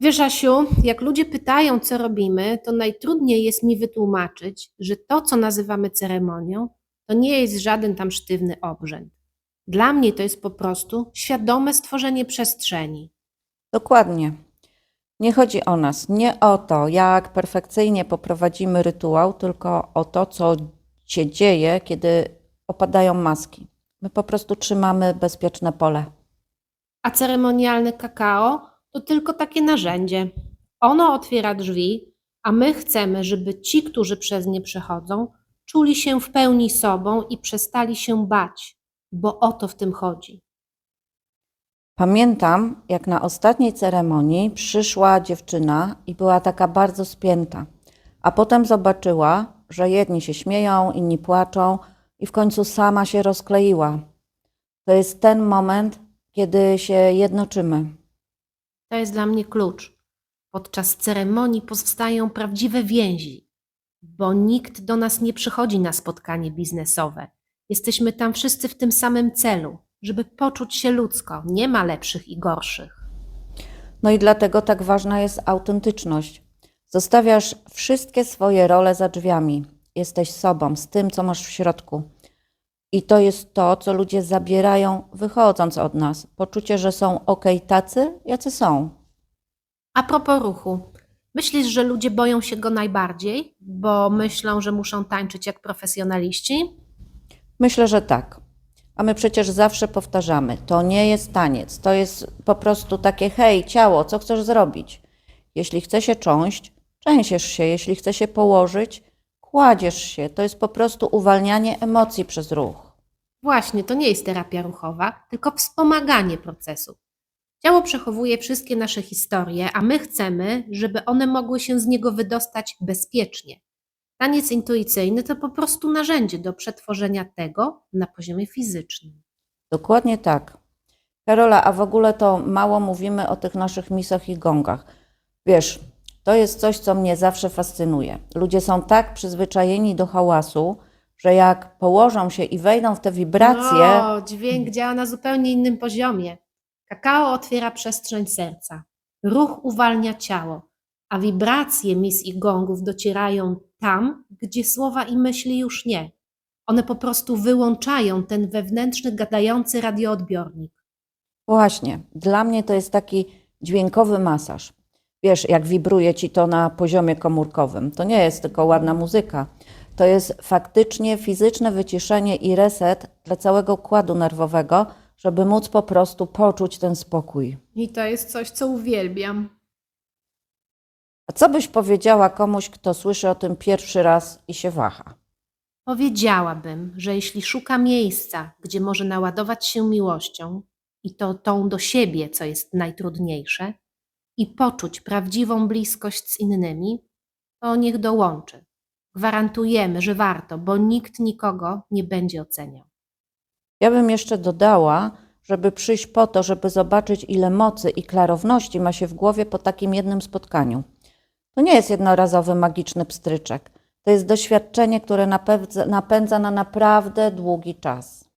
Wiesz, Asiu, jak ludzie pytają, co robimy, to najtrudniej jest mi wytłumaczyć, że to, co nazywamy ceremonią, to nie jest żaden tam sztywny obrzęd. Dla mnie to jest po prostu świadome stworzenie przestrzeni. Dokładnie. Nie chodzi o nas, nie o to, jak perfekcyjnie poprowadzimy rytuał, tylko o to, co się dzieje, kiedy opadają maski. My po prostu trzymamy bezpieczne pole. A ceremonialne kakao to tylko takie narzędzie. Ono otwiera drzwi, a my chcemy, żeby ci, którzy przez nie przechodzą, czuli się w pełni sobą i przestali się bać, bo o to w tym chodzi. Pamiętam, jak na ostatniej ceremonii przyszła dziewczyna i była taka bardzo spięta, a potem zobaczyła, że jedni się śmieją, inni płaczą i w końcu sama się rozkleiła. To jest ten moment, kiedy się jednoczymy. To jest dla mnie klucz. Podczas ceremonii powstają prawdziwe więzi, bo nikt do nas nie przychodzi na spotkanie biznesowe. Jesteśmy tam wszyscy w tym samym celu, żeby poczuć się ludzko. Nie ma lepszych i gorszych. No i dlatego tak ważna jest autentyczność. Zostawiasz wszystkie swoje role za drzwiami. Jesteś sobą, z tym, co masz w środku. I to jest to, co ludzie zabierają, wychodząc od nas. Poczucie, że są ok tacy, jacy są. A propos ruchu, myślisz, że ludzie boją się go najbardziej, bo myślą, że muszą tańczyć jak profesjonaliści? Myślę, że tak. A my przecież zawsze powtarzamy: to nie jest taniec, to jest po prostu takie: hej, ciało, co chcesz zrobić? Jeśli chce się cząść, trzęsiesz się, jeśli chce się położyć, kładziesz się. To jest po prostu uwalnianie emocji przez ruch. Właśnie, to nie jest terapia ruchowa, tylko wspomaganie procesu. Ciało przechowuje wszystkie nasze historie, a my chcemy, żeby one mogły się z niego wydostać bezpiecznie. Taniec intuicyjny to po prostu narzędzie do przetworzenia tego na poziomie fizycznym. Dokładnie tak. Karola, a w ogóle to mało mówimy o tych naszych misach i gongach. Wiesz, to jest coś, co mnie zawsze fascynuje. Ludzie są tak przyzwyczajeni do hałasu, że jak położą się i wejdą w te wibracje, O, dźwięk działa na zupełnie innym poziomie. Kakao otwiera przestrzeń serca. Ruch uwalnia ciało, a wibracje mis i gongów docierają tam, gdzie słowa i myśli już nie. One po prostu wyłączają ten wewnętrzny, gadający radioodbiornik. Właśnie, dla mnie to jest taki dźwiękowy masaż. Wiesz, jak wibruje ci to na poziomie komórkowym. To nie jest tylko ładna muzyka. To jest faktycznie fizyczne wyciszenie i reset dla całego układu nerwowego, żeby móc po prostu poczuć ten spokój. I to jest coś, co uwielbiam. A co byś powiedziała komuś, kto słyszy o tym pierwszy raz i się waha? Powiedziałabym, że jeśli szuka miejsca, gdzie może naładować się miłością, i to tą do siebie, co jest najtrudniejsze, i poczuć prawdziwą bliskość z innymi, to niech dołączy. Gwarantujemy, że warto, bo nikt nikogo nie będzie oceniał. Ja bym jeszcze dodała, żeby przyjść po to, żeby zobaczyć, ile mocy i klarowności ma się w głowie po takim jednym spotkaniu. To nie jest jednorazowy magiczny pstryczek. To jest doświadczenie, które napędza, na naprawdę długi czas.